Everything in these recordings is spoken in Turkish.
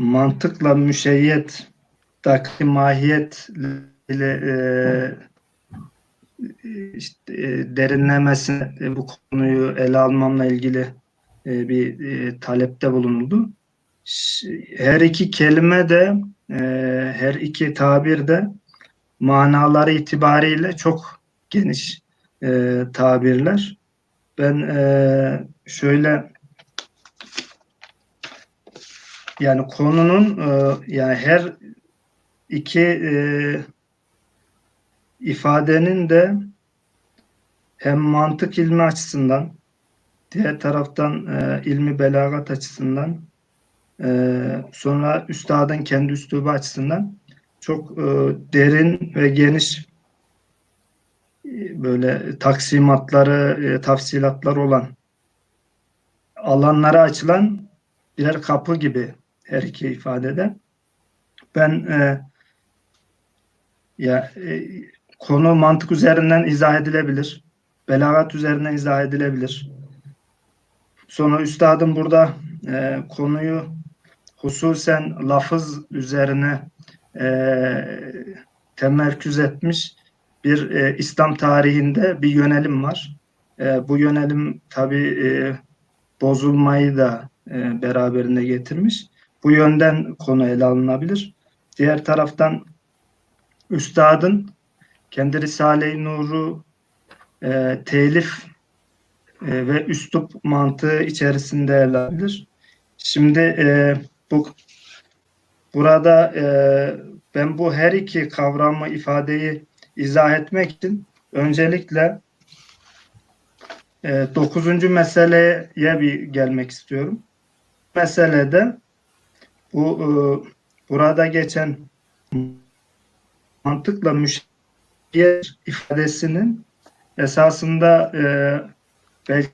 mantıkla müşeyyet daki mahiyet ile e, işte, e, derinlemesine e, bu konuyu ele almamla ilgili e, bir e, talepte bulunuldu. Her iki kelime de e, her iki tabir de manaları itibariyle çok geniş e, tabirler. Ben e, şöyle yani konunun e, yani her iki e, ifadenin de hem mantık ilmi açısından diğer taraftan e, ilmi belagat açısından e, sonra üstadın kendi üslubu açısından çok derin ve geniş böyle taksimatları, e, tafsilatları olan alanlara açılan birer kapı gibi her iki ifadede. Ben e, ya e, konu mantık üzerinden izah edilebilir. Belagat üzerinden izah edilebilir. Sonra üstadım burada e, konuyu hususen lafız üzerine e, temerküz etmiş bir e, İslam tarihinde bir yönelim var. E, bu yönelim tabi e, bozulmayı da e, beraberinde getirmiş. Bu yönden konu ele alınabilir. Diğer taraftan üstadın kendi Risale-i Nur'u e, telif e, ve üslup mantığı içerisinde ele alabilir. Şimdi e, bu burada e, ben bu her iki kavramı ifadeyi izah etmek için öncelikle e, dokuzuncu meseleye bir gelmek istiyorum. Meselede bu e, burada geçen mantıkla müşteri ifadesinin esasında e, belki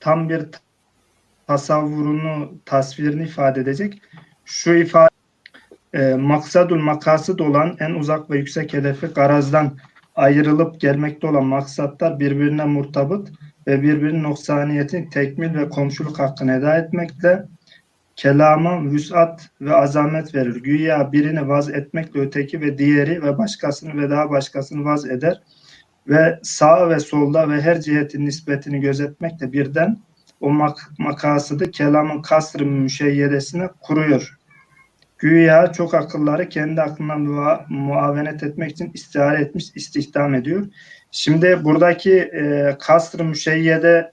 tam bir tasavvurunu, tasvirini ifade edecek. Şu ifade e, maksadul makasıd olan en uzak ve yüksek hedefi garazdan ayrılıp gelmekte olan maksatlar birbirine murtabıt ve birbirinin noksaniyetini tekmil ve komşuluk hakkını eda etmekle kelama vüsat ve azamet verir. Güya birini vaz etmekle öteki ve diğeri ve başkasını ve daha başkasını vaz eder ve sağ ve solda ve her cihetin nispetini gözetmekle birden o mak makasıdı kelamın kasrı müşeyyedesine kuruyor. Güya çok akılları kendi aklına mua- muavenet etmek için istihare etmiş, istihdam ediyor. Şimdi buradaki e, kasr-ı müşeyyede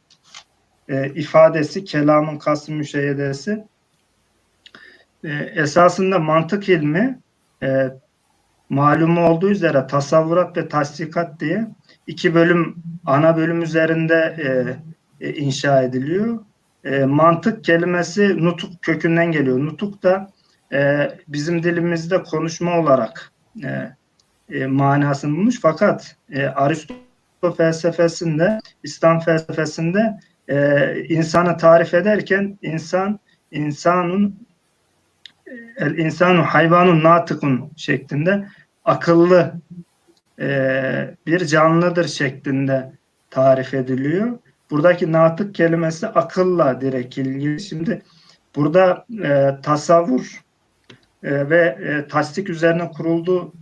e, ifadesi, kelamın kasr-ı müşeyyedesi e, esasında mantık ilmi e, malumu olduğu üzere tasavvurat ve tasdikat diye iki bölüm, ana bölüm üzerinde e, e, inşa ediliyor. E, mantık kelimesi nutuk kökünden geliyor. Nutuk da e, bizim dilimizde konuşma olarak e, e, manasını bulmuş. Fakat e, Aristo felsefesinde, İslam felsefesinde e, insanı tarif ederken insan insanın el insanu hayvanun natıkun şeklinde akıllı e, bir canlıdır şeklinde tarif ediliyor. Buradaki natık kelimesi akılla direkt ilgili. Şimdi burada e, tasavvur e, ve e, tasdik üzerine kuruldu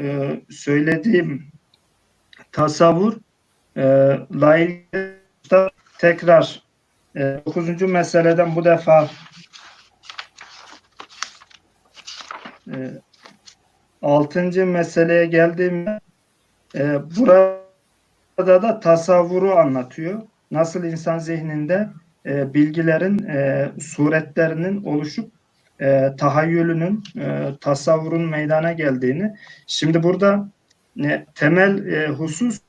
e, söylediğim tasavvur e, la ilgili da tekrar e, 9. meseleden bu defa e, 6. meseleye geldiğimde e, burada da tasavvuru anlatıyor. Nasıl insan zihninde e, bilgilerin e, suretlerinin oluşup e, tahayyülünün, e, tasavvurun meydana geldiğini. Şimdi burada e, temel e, husus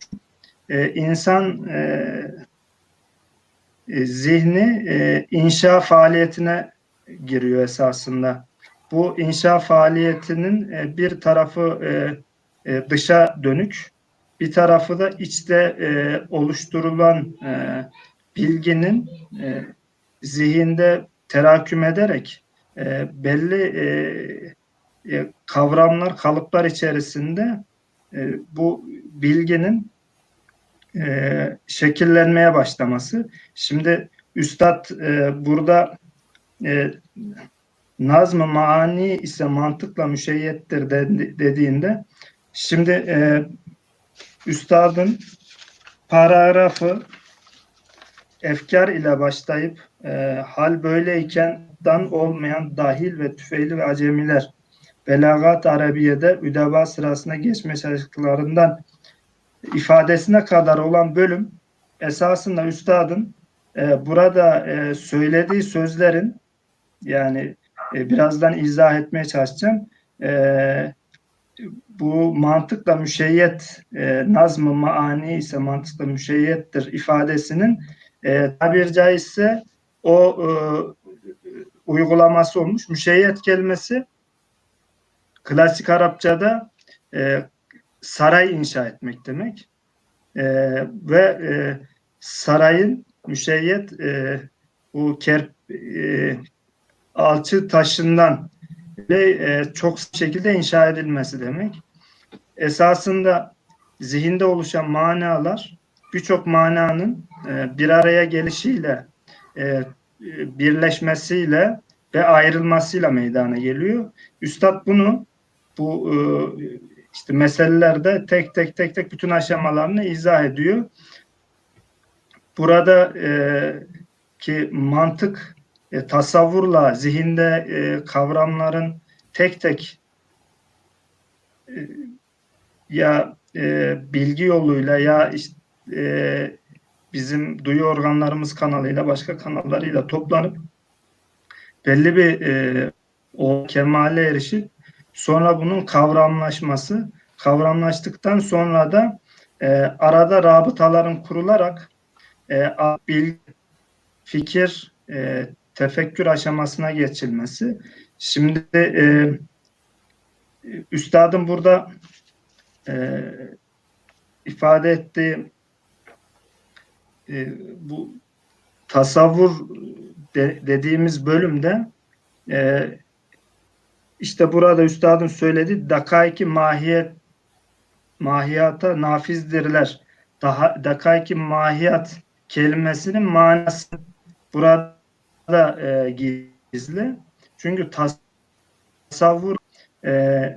e, insan e, e, zihni e, inşa faaliyetine giriyor esasında. Bu inşa faaliyetinin e, bir tarafı e, e, dışa dönük, bir tarafı da içte e, oluşturulan e, bilginin e, zihinde teraküm ederek e, belli e, e, kavramlar, kalıplar içerisinde e, bu bilginin e, şekillenmeye başlaması. Şimdi Üstad e, burada e, nazm-ı maani ise mantıkla müşeyyettir de- dediğinde şimdi e, üstadın paragrafı efkar ile başlayıp e, hal böyleyken dan olmayan dahil ve tüfeili ve acemiler belagat arabiyede üdeba sırasına geçme çalıştıklarından ifadesine kadar olan bölüm esasında üstadın e, burada e, söylediği sözlerin yani e, birazdan izah etmeye çalışacağım. E, bu mantıkla müşeyyet e, nazm-ı maani ise mantıkla müşeyyettir ifadesinin e, tabir caizse o e, uygulaması olmuş. Müşeyyet kelimesi klasik Arapçada e, saray inşa etmek demek. E, ve e, sarayın müşeyyet e, bu ker, e, alçı taşından ve e, çok şekilde inşa edilmesi demek. Esasında zihinde oluşan manalar birçok mananın e, bir araya gelişiyle e, birleşmesiyle ve ayrılmasıyla meydana geliyor. Üstad bunu bu e, işte meselelerde tek tek tek tek bütün aşamalarını izah ediyor. Burada e, ki mantık e, tasavvurla zihinde e, kavramların tek tek e, ya e, bilgi yoluyla ya işte, e, bizim duyu organlarımız kanalıyla başka kanallarıyla toplanıp belli bir e, o kemale erişip sonra bunun kavramlaşması kavramlaştıktan sonra da e, arada rabıtaların kurularak e, bilgi, fikir, e, tefekkür aşamasına geçilmesi. Şimdi e, üstadın burada e, ifade ettiği e, bu tasavvur de, dediğimiz bölümde e, işte burada üstadın söylediği dakaiki mahiyet mahiyata nafizdirler. Daha dakaiki mahiyat kelimesinin manası burada e, gizli. Çünkü tasavvur e,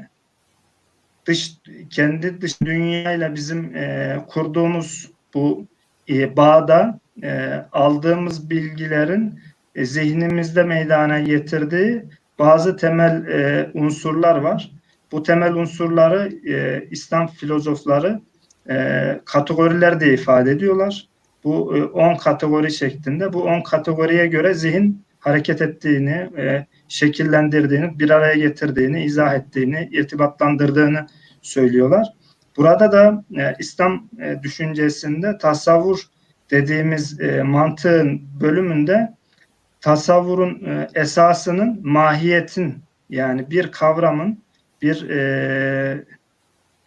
dış kendi dış dünyayla bizim e, kurduğumuz bu e, bağda e, aldığımız bilgilerin e, zihnimizde meydana getirdiği bazı temel e, unsurlar var. Bu temel unsurları e, İslam filozofları e, kategoriler diye ifade ediyorlar. Bu 10 e, kategori şeklinde. Bu 10 kategoriye göre zihin hareket ettiğini, e, şekillendirdiğini, bir araya getirdiğini, izah ettiğini, irtibatlandırdığını söylüyorlar. Burada da e, İslam e, düşüncesinde tasavvur dediğimiz e, mantığın bölümünde tasavvurun e, esasının mahiyetin yani bir kavramın bir e,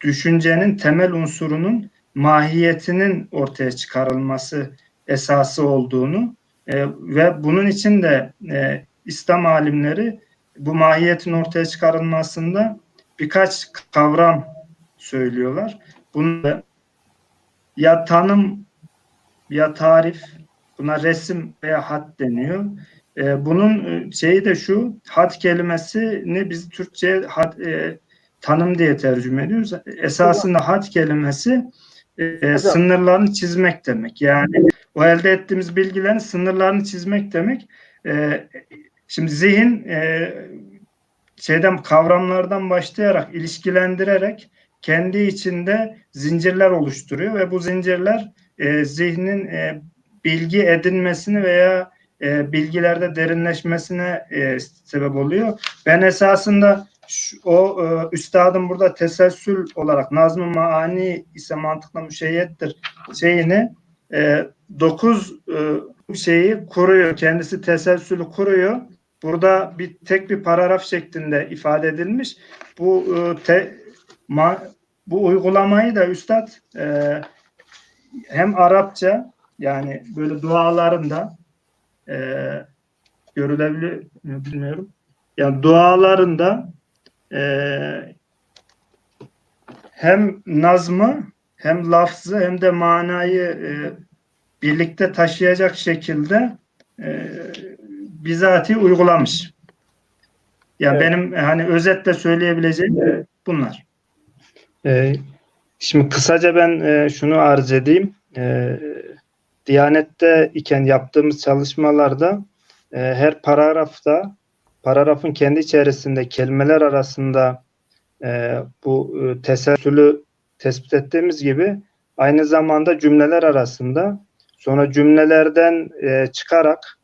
düşüncenin temel unsurunun mahiyetinin ortaya çıkarılması esası olduğunu e, ve bunun için de e, İslam alimleri bu mahiyetin ortaya çıkarılmasında birkaç kavram söylüyorlar. Bunu da ya tanım ya tarif buna resim veya hat deniyor. E, bunun şeyi de şu hat kelimesini biz Türkçe hat, e, tanım diye tercüme ediyoruz. Esasında hat kelimesi e, sınırlarını çizmek demek. Yani o elde ettiğimiz bilgilerin sınırlarını çizmek demek. E, şimdi zihin e, şeyden kavramlardan başlayarak ilişkilendirerek kendi içinde zincirler oluşturuyor ve bu zincirler e, zihnin e, bilgi edinmesini veya e, bilgilerde derinleşmesine e, sebep oluyor. Ben esasında şu, o e, üstadın burada teselsül olarak nazm-ı maani ise mantıkla müşeyyettir şeyini e, dokuz e, şeyi kuruyor. Kendisi teselsülü kuruyor. Burada bir tek bir paragraf şeklinde ifade edilmiş. Bu e, te, bu uygulamayı da üstad e, hem Arapça yani böyle dualarında e, görülebilir bilmiyorum. Yani dualarında e, hem nazmı hem lafzı hem de manayı e, birlikte taşıyacak şekilde e, bizatihi uygulamış. Ya Evet. benim hani özetle söyleyebileceğim bunlar. Ee, şimdi kısaca ben e, şunu arz edeyim. Ee, Diyanet'te iken yaptığımız çalışmalarda e, her paragrafta paragrafın kendi içerisinde kelimeler arasında e, bu e, teselsülü tespit ettiğimiz gibi aynı zamanda cümleler arasında sonra cümlelerden e, çıkarak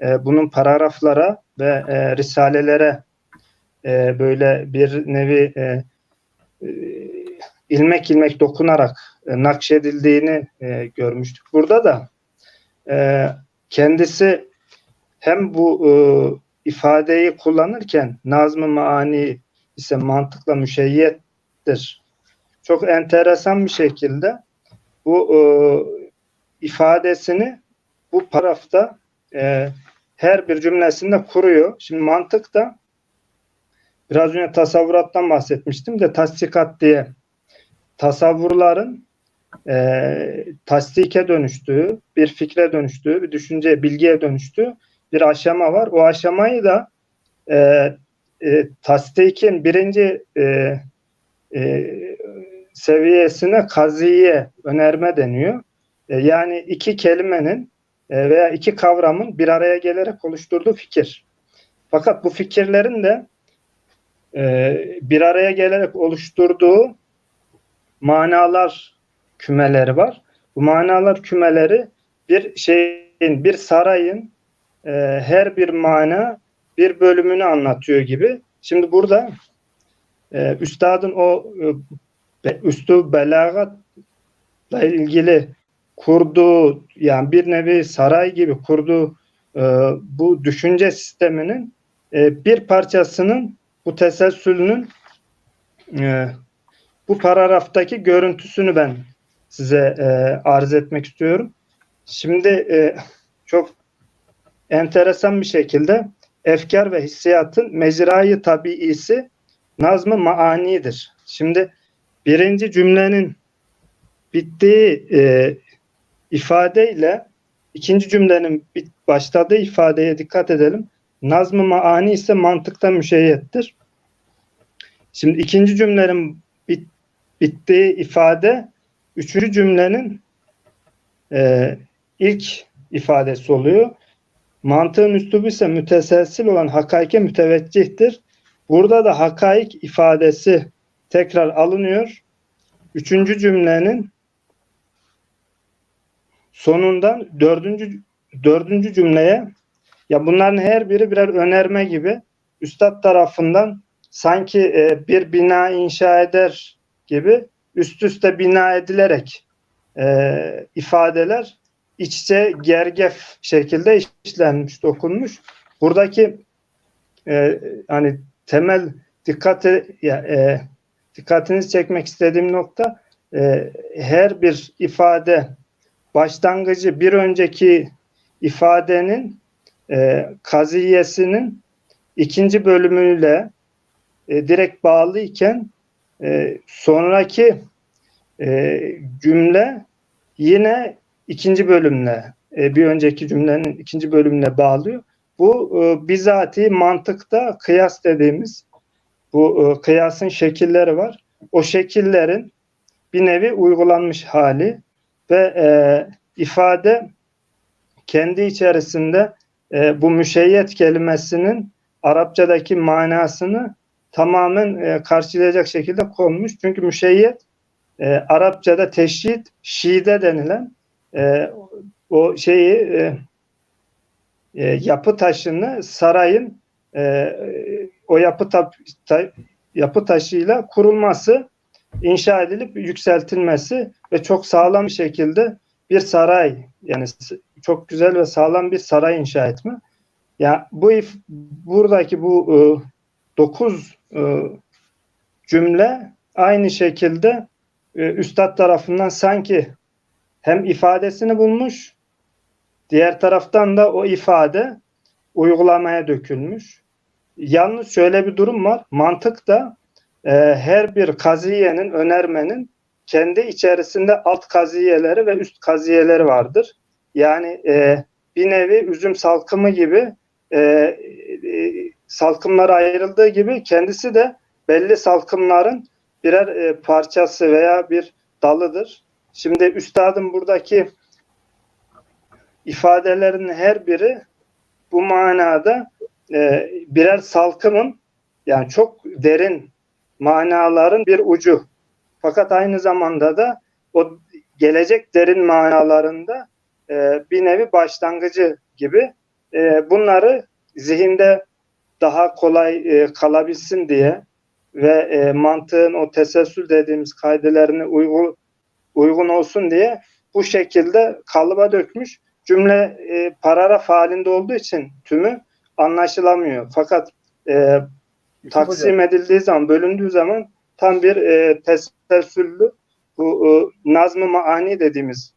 e, bunun paragraflara ve e, risalelere e, böyle bir nevi e, e, ilmek ilmek dokunarak e, nakşedildiğini e, görmüştük. Burada da e, kendisi hem bu e, ifadeyi kullanırken nazm-ı maani ise mantıkla müşeyyettir. Çok enteresan bir şekilde bu e, ifadesini bu parafta e, her bir cümlesinde kuruyor. Şimdi mantıkta biraz önce tasavvurattan bahsetmiştim de tasdikat diye tasavvurların e, tasdike dönüştüğü, bir fikre dönüştüğü, bir düşünceye, bilgiye dönüştüğü bir aşama var. O aşamayı da e, e, tasdikin birinci e, e, seviyesine kaziye, önerme deniyor. E, yani iki kelimenin e, veya iki kavramın bir araya gelerek oluşturduğu fikir. Fakat bu fikirlerin de e, bir araya gelerek oluşturduğu manalar kümeleri var. Bu manalar kümeleri bir şeyin, bir sarayın e, her bir mana bir bölümünü anlatıyor gibi. Şimdi burada e, üstadın o e, üstü belagatla ilgili kurduğu yani bir nevi saray gibi kurduğu e, bu düşünce sisteminin e, bir parçasının bu teselsülünün e, bu paragraftaki görüntüsünü ben size e, arz etmek istiyorum. Şimdi e, çok enteresan bir şekilde efkar ve hissiyatın mecrayı tabiisi nazmı maanidir. Şimdi birinci cümlenin bittiği e, ifadeyle ikinci cümlenin bit, başladığı ifadeye dikkat edelim. Nazmı maani ise mantıkta müşeyyettir. Şimdi ikinci cümlenin bittiği ifade üçüncü cümlenin e, ilk ifadesi oluyor. Mantığın üslubu ise müteselsil olan hakaike müteveccihtir. Burada da hakaik ifadesi tekrar alınıyor. Üçüncü cümlenin sonundan dördüncü dördüncü cümleye ya bunların her biri birer önerme gibi üstad tarafından sanki e, bir bina inşa eder gibi üst üste bina edilerek e, ifadeler iç içe gergef şekilde işlenmiş, dokunmuş. Buradaki e, hani temel dikkate e, dikkatinizi çekmek istediğim nokta e, her bir ifade başlangıcı bir önceki ifadenin e, kaziyesinin ikinci bölümüyle e, direkt bağlı iken e, sonraki e, cümle yine ikinci bölümle e, bir önceki cümlenin ikinci bölümüne bağlıyor. Bu e, bizatihi mantıkta kıyas dediğimiz bu e, kıyasın şekilleri var. O şekillerin bir nevi uygulanmış hali ve e, ifade kendi içerisinde e, bu müşeyyet kelimesinin Arapçadaki manasını tamamen e, karşılayacak şekilde konmuş. Çünkü müşeyyet e, Arapçada teşhit, şide denilen e, o şeyi e, e, yapı taşını sarayın e, o yapı ta, ta, yapı taşıyla kurulması, inşa edilip yükseltilmesi ve çok sağlam bir şekilde bir saray yani çok güzel ve sağlam bir saray inşa etme. Ya yani bu buradaki bu e, dokuz e, cümle aynı şekilde e, üstad tarafından sanki hem ifadesini bulmuş diğer taraftan da o ifade uygulamaya dökülmüş. Yalnız şöyle bir durum var. Mantıkta e, her bir kaziyenin, önermenin kendi içerisinde alt kaziyeleri ve üst kaziyeleri vardır. Yani e, bir nevi üzüm salkımı gibi e, e, salkımlara ayrıldığı gibi kendisi de belli salkımların birer e, parçası veya bir dalıdır. Şimdi üstadın buradaki ifadelerin her biri bu manada e, birer salkımın yani çok derin manaların bir ucu. Fakat aynı zamanda da o gelecek derin manalarında e, bir nevi başlangıcı gibi e, bunları zihinde daha kolay e, kalabilsin diye ve e, mantığın o teselsül dediğimiz kaidelerine uygun uygun olsun diye bu şekilde kalıba dökmüş. Cümle e, paragraf halinde olduğu için tümü anlaşılamıyor. Fakat e, taksim edildiği zaman, bölündüğü zaman tam bir e, teselsüllü bu e, nazm-ı maani dediğimiz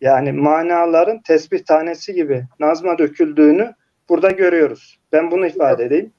yani manaların tesbih tanesi gibi nazma döküldüğünü burada görüyoruz. Ben bunu ifade edeyim.